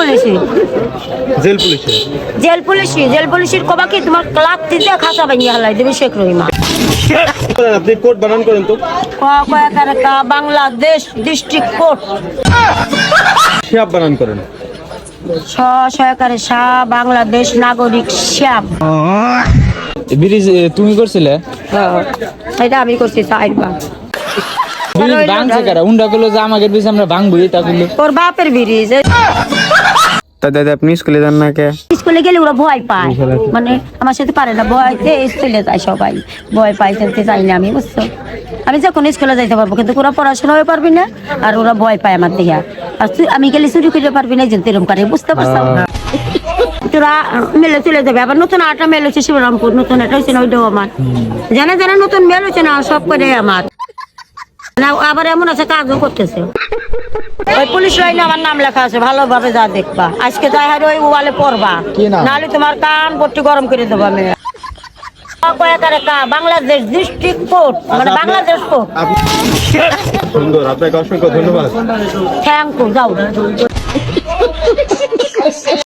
পুলিশি? জেল পুলিশে। জেল পুলিশি? জেল পুলিশের কবা কি তোমার ক্লাব দিতে খাসা বানিয়ে হালাই দেবে শেখ রহিমা? আপনি কোর্ট বানান করেন তো। কয়েকারেকা বাংলাদেশ ডিস্ট্রিক্ট কোর্ট। শিয়াব বানান করেন। স সহকারে শাহ বাংলাদেশ নাগরিক শ্যাম ব্রিজ তুমি করছিলে? এটা আমি করছি চাইবা ব্রিজ ভাঙছে কারা? উন্ডা করল যে আমাকে ব্রিজ আমরা ভাঙবো এটা করল তোর বাপের ব্রিজ তা দাদা আপনি স্কুলে যান না কে? স্কুলে গেলে ওরা ভয় পায়। মানে আমার সাথে পারে না ভয়তে স্কুলে যায় সবাই। ভয় পাই চলতে চাই না আমি বুঝছ? আমি যখন স্কুলে যাইতে পারব কিন্তু ওরা পড়াশোনাও পারবি না আর ওরা ভয় পায় আমার দিকে আর তুই- আমি গেলে চুরি করতে পারবি না যে তেরম করে বুঝতে পারছ? তোরা মেলে চলে যাবে আবার নতুন আটা মেল হচ্ছে শিবরামপুর নতুন এটা হচ্ছে না ওইটাও আমার জানা জানা নতুন মেল হচ্ছে না সব করে আমার। আবার এমন আছে কাজও করতেছে। ওই পুলিশ লাইনে আমার নাম লেখা আছে ভালোভাবে যা দেখবা। আজকে যাই হারে ওই ওয়ালে পড়বা? নাহলে তোমার কান পট্টি গরম করে দেবো আমি। কা বাংলাদেশ ডিস্ট্রিক্ট কোর্ট মানে বাংলাদেশ কোর্ট আপনি সুন্দর আপনাকে অসংখ্য ধন্যবাদ। থ্যাংক ইউ যাও।